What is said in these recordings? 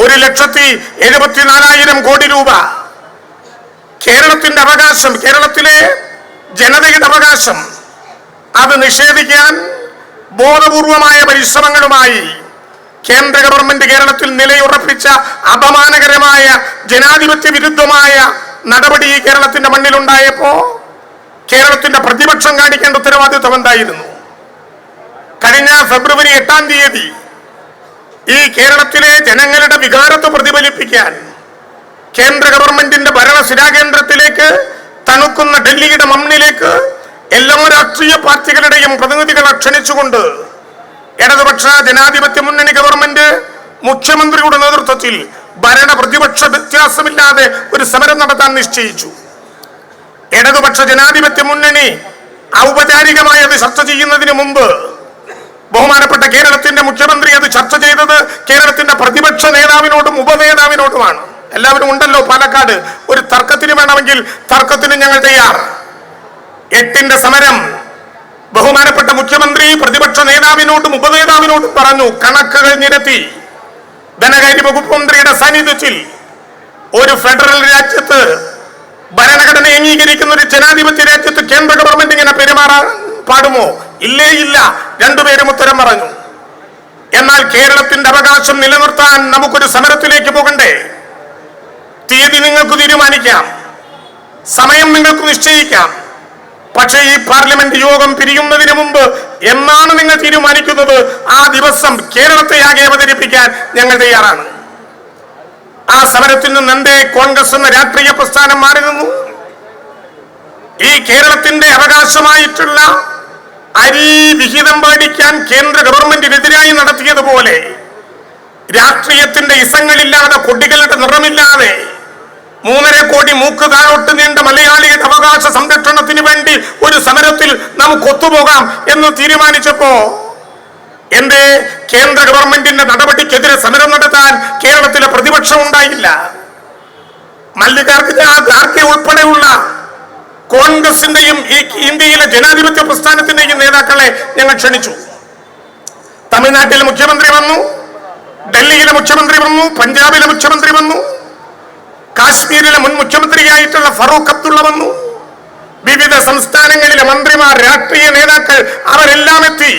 ഒരു ലക്ഷത്തി എഴുപത്തിനാലായിരം കോടി രൂപ. കേരളത്തിന്റെ അവകാശം കേരളത്തിലെ ജനതയുടെ അവകാശം. അത് നിഷേധിക്കാൻ ബോധപൂർവമായ പരിശ്രമങ്ങളുമായി കേന്ദ്ര ഗവൺമെന്റ് കേരളത്തിൽ നിലയുറപ്പിച്ച അപമാനകരമായ ജനാധിപത്യ വിരുദ്ധമായ നടപടി ഈ കേരളത്തിന്റെ മണ്ണിലുണ്ടായപ്പോ കേരളത്തിന്റെ പ്രതിപക്ഷം കാണിക്കേണ്ട ഉത്തരവാദിത്വം എന്തായിരുന്നു? കഴിഞ്ഞ ഫെബ്രുവരി എട്ടാം തീയതി ഈ കേരളത്തിലെ ജനങ്ങളുടെ വികാരത്തെ പ്രതിഫലിപ്പിക്കാൻ കേന്ദ്ര ഗവൺമെന്റിന്റെ ഭരണശിരാകേന്ദ്രത്തിലേക്ക് തണുക്കുന്ന ഡൽഹിയുടെ മണ്ണിലേക്ക് എല്ലാ രാഷ്ട്രീയ പാർട്ടികളുടെയും പ്രതിനിധികളെ ക്ഷണിച്ചുകൊണ്ട് ഇടതുപക്ഷ ജനാധിപത്യ മുന്നണി ഗവൺമെന്റ് മുഖ്യമന്ത്രിയുടെ നേതൃത്വത്തിൽ ഭരണ പ്രതിപക്ഷ വ്യത്യാസമില്ലാതെ ഒരു സമരം നടത്താൻ നിശ്ചയിച്ചു. ഇടതുപക്ഷ ജനാധിപത്യ മുന്നണി ഔപചാരികമായി അത് ചർച്ച ചെയ്യുന്നതിന് മുമ്പ് ബഹുമാനപ്പെട്ട കേരളത്തിന്റെ മുഖ്യമന്ത്രി അത് ചർച്ച ചെയ്തത് കേരളത്തിന്റെ പ്രതിപക്ഷ നേതാവിനോടും ഉപനേതാവിനോടുമാണ് എല്ലാവരും ഉണ്ടല്ലോ പാലക്കാട്. ഒരു തർക്കത്തിന് വേണമെങ്കിൽ തർക്കത്തിന് ഞങ്ങൾ തയ്യാർ. എട്ടിന്റെ സമരം. ബഹുമാനപ്പെട്ട മുഖ്യമന്ത്രി പ്രതിപക്ഷ നേതാവിനോടും ഉപനേതാവിനോടും പറഞ്ഞു കണക്കുകൾ നിരത്തി. ധനകാര്യ വകുപ്പ് മന്ത്രിയുടെ സാന്നിധ്യത്തിൽ ഒരു ഫെഡറൽ രാജ്യത്ത് ഭരണഘടന അംഗീകരിക്കുന്ന ഒരു ജനാധിപത്യ രാജ്യത്ത് കേന്ദ്ര ഗവൺമെന്റ് ഇങ്ങനെ പെരുമാറാൻ പാടുമോ? ഇല്ലേ ഇല്ല. രണ്ടുപേരും ഉത്തരം പറഞ്ഞു. എന്നാൽ കേരളത്തിന്റെ അവകാശം നിലനിർത്താൻ നമുക്കൊരു സമരത്തിലേക്ക് പോകണ്ടേ? തീയതി നിങ്ങൾക്ക് തീരുമാനിക്കാം. സമയം നിങ്ങൾക്ക് നിശ്ചയിക്കാം. പക്ഷേ ഈ പാർലമെന്റ് യോഗം പിരിയുന്നതിന് മുമ്പ് എന്നാണ് നിങ്ങൾ തീരുമാനിക്കുന്നത്? ആ ദിവസം കേരളത്തെ ആകെ അവതരിപ്പിക്കാൻ ഞങ്ങൾ തയ്യാറാണ്. ആ സമരത്തിൽ നിന്ന് എന്തേ കോൺഗ്രസ് എന്ന രാഷ്ട്രീയ പ്രസ്ഥാനം മാറി നിന്നു. ഈ കേരളത്തിന്റെ അവകാശമായിട്ടുള്ള അരി വിഹിതം പാലിക്കാൻ കേന്ദ്ര ഗവൺമെന്റിനെതിരായി നടത്തിയതുപോലെ രാഷ്ട്രീയത്തിന്റെ ഇസങ്ങളില്ലാതെ കൊടികളുടെ നിറമില്ലാതെ മൂന്നര കോടി മൂക്ക് താഴോട്ട് നീണ്ട മലയാളിയുടെ അവകാശ സംരക്ഷണത്തിന് വേണ്ടി ഒരു സമരത്തിൽ നമുക്ക് ഒത്തുപോകാം എന്ന് തീരുമാനിച്ചപ്പോ എന്റെ കേന്ദ്ര ഗവൺമെന്റിന്റെ നടപടിക്കെതിരെ സമരം നടത്താൻ കേരളത്തിലെ പ്രതിപക്ഷം ഉണ്ടായില്ല. മല്ലികാർജുന ഖാർഗെ ഉൾപ്പെടെയുള്ള കോൺഗ്രസിന്റെയും ഈ ഇന്ത്യയിലെ ജനാധിപത്യ പ്രസ്ഥാനത്തിന്റെയും നേതാക്കളെ ഞങ്ങൾ ക്ഷണിച്ചു. തമിഴ്നാട്ടിലെ മുഖ്യമന്ത്രി വന്നു ഡൽഹിയിലെ മുഖ്യമന്ത്രി വന്നു പഞ്ചാബിലെ മുഖ്യമന്ത്രി വന്നു കാശ്മീരിലെ മുൻ മുഖ്യമന്ത്രിയായിട്ടുള്ള ഫറൂഖ് അബ്ദുള്ള വന്നു. വിവിധ സംസ്ഥാനങ്ങളിലെ മന്ത്രിമാർ രാഷ്ട്രീയ നേതാക്കൾ അവരെല്ലാം എത്തി.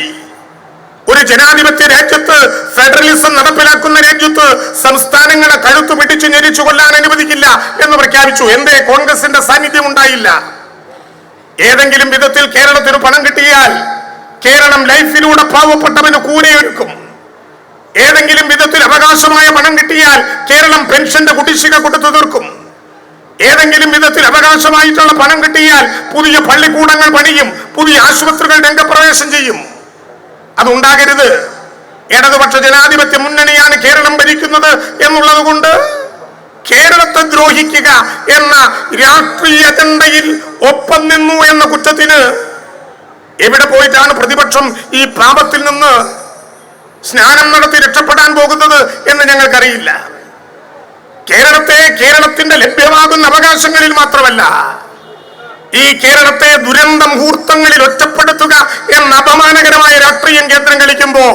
ഒരു ജനാധിപത്യ രാജ്യത്ത് ഫെഡറലിസം നടപ്പിലാക്കുന്ന രാജ്യത്ത് സംസ്ഥാനങ്ങളെ കഴുത്തു പിടിച്ചു ഞെരിച്ചു കൊല്ലാൻ അനുവദിക്കില്ല എന്ന് പ്രഖ്യാപിച്ചു. എന്തേ? കോൺഗ്രസിന്റെ സാന്നിധ്യം ഉണ്ടായില്ല. ഏതെങ്കിലും വിധത്തിൽ കേരളത്തിന് പണം കിട്ടിയാൽ കേരളം ലൈഫിലൂടെ പാവപ്പെട്ടവന് കൂലിയൊരുക്കും ഏതെങ്കിലും വിധത്തിൽ അവകാശമായ പണം കിട്ടിയാൽ കേരളം പെൻഷന്റെ കുടിശ്ശിക കൊടുത്തു തീർക്കും. ഏതെങ്കിലും വിധത്തിൽ അവകാശമായിട്ടുള്ള പണം കിട്ടിയാൽ പുതിയ പള്ളിക്കൂടങ്ങൾ പണിയും പുതിയ ആശുപത്രികൾ രംഗപ്രവേശം ചെയ്യും. അതുണ്ടാകരുത്. ഇടതുപക്ഷ ജനാധിപത്യ മുന്നണിയാണ് കേരളം ഭരിക്കുന്നത് എന്നുള്ളത് കൊണ്ട് കേരളത്തെ ദ്രോഹിക്കുക എന്ന രാഷ്ട്രീയ അജണ്ടയിൽ ഒപ്പം നിന്നു എന്ന കുറ്റത്തിന് എവിടെ പോയിട്ടാണ് പ്രതിപക്ഷം ഈ പാപത്തിൽ നിന്ന് സ്നാനം നടത്തി രക്ഷപ്പെടാൻ പോകുന്നത് എന്ന് ഞങ്ങൾക്കറിയില്ല. കേരളത്തെ കേരളത്തിന്റെ ലഭ്യമാകുന്ന അവകാശങ്ങളിൽ മാത്രമല്ല ഈ കേരളത്തെ ദുരന്ത മുഹൂർത്തങ്ങളിൽ ഒറ്റപ്പെടുത്തുക എന്ന അപമാനകരമായ രാഷ്ട്രീയം കേന്ദ്രം കളിക്കുമ്പോ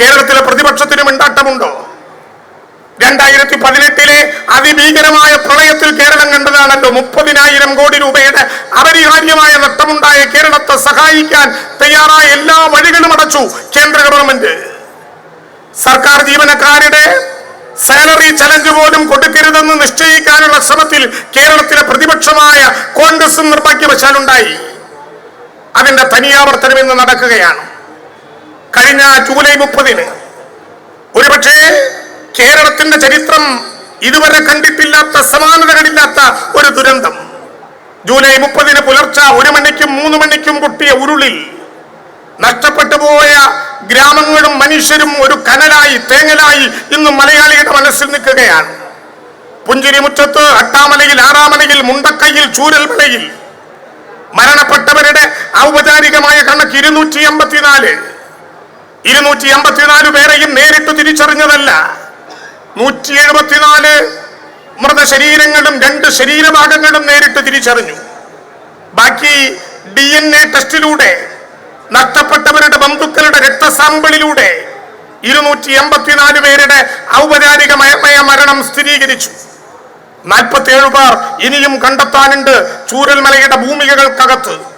കേരളത്തിലെ പ്രതിപക്ഷത്തിനും ഉണ്ടാട്ടമുണ്ടോ രണ്ടായിരത്തി പതിനെട്ടിലെ അതിഭീകരമായ പ്രളയത്തിൽ കേരളം കണ്ടതാണല്ലോ മുപ്പതിനായിരം കോടി രൂപയുടെ അപരിഹാര്യമായ നഷ്ടമുണ്ടായ കേരളത്തെ സഹായിക്കാൻ തയ്യാറായ എല്ലാ വഴികളും അടച്ചു കേന്ദ്ര ഗവൺമെന്റ്. സർക്കാർ ജീവനക്കാരുടെ സാലറി ചലഞ്ച് പോലും കൊടുക്കരുതെന്ന് നിശ്ചയിക്കാനുള്ള ശ്രമത്തിൽ കേരളത്തിലെ പ്രതിപക്ഷമായ കോൺഗ്രസും നിർഭാഗ്യവശാലുണ്ടായി. അതിന്റെ തനിയാവർത്തനം ഇന്ന് നടക്കുകയാണ്. കഴിഞ്ഞ ജൂലൈ മുപ്പതിന് ഒരുപക്ഷേ കേരളത്തിന്റെ ചരിത്രം ഇതുവരെ കണ്ടിട്ടില്ലാത്ത സമാനതകളില്ലാത്ത ഒരു ദുരന്തം. ജൂലൈ മുപ്പതിന് പുലർച്ചെ ഒരു മണിക്കും മൂന്ന് മണിക്കും പൊട്ടിയ ഉരുളിൽ നഷ്ടപ്പെട്ടു പോയ ഗ്രാമങ്ങളും മനുഷ്യരും ഒരു കനലായി തേങ്ങലായി ഇന്ന് മലയാളിയുടെ മനസ്സിൽ നിൽക്കുകയാണ്. പുഞ്ചിരിമുറ്റത്ത് അട്ടാമലയിൽ ആറാമലയിൽ മുണ്ടക്കയിൽ ചൂരൽമലയിൽ മരണപ്പെട്ടവരുടെ ഔപചാരികമായ കണക്ക് ഇരുന്നൂറ്റി എൺപത്തിനാല് ഇരുന്നൂറ്റി എൺപത്തിനാല് പേരെയും നേരിട്ട് തിരിച്ചറിഞ്ഞതല്ല. നൂറ്റി എഴുപത്തിനാല് മൃതശരീരങ്ങളും രണ്ട് ശരീരഭാഗങ്ങളും നേരിട്ട് തിരിച്ചറിഞ്ഞു. ബാക്കി ഡി എൻ എ ടെസ്റ്റിലൂടെ നഷ്ടപ്പെട്ടവരുടെ ബന്ധുക്കളുടെ രക്തസാമ്പിളിലൂടെ ഇരുന്നൂറ്റി എൺപത്തിനാല് പേരുടെ ഔപചാരികമായ മരണം സ്ഥിരീകരിച്ചു. നാൽപ്പത്തിയേഴ് പേർ ഇനിയും കണ്ടെത്താനുണ്ട് ചൂരൽമലയുടെ ഭൂമികകൾക്കകത്ത്.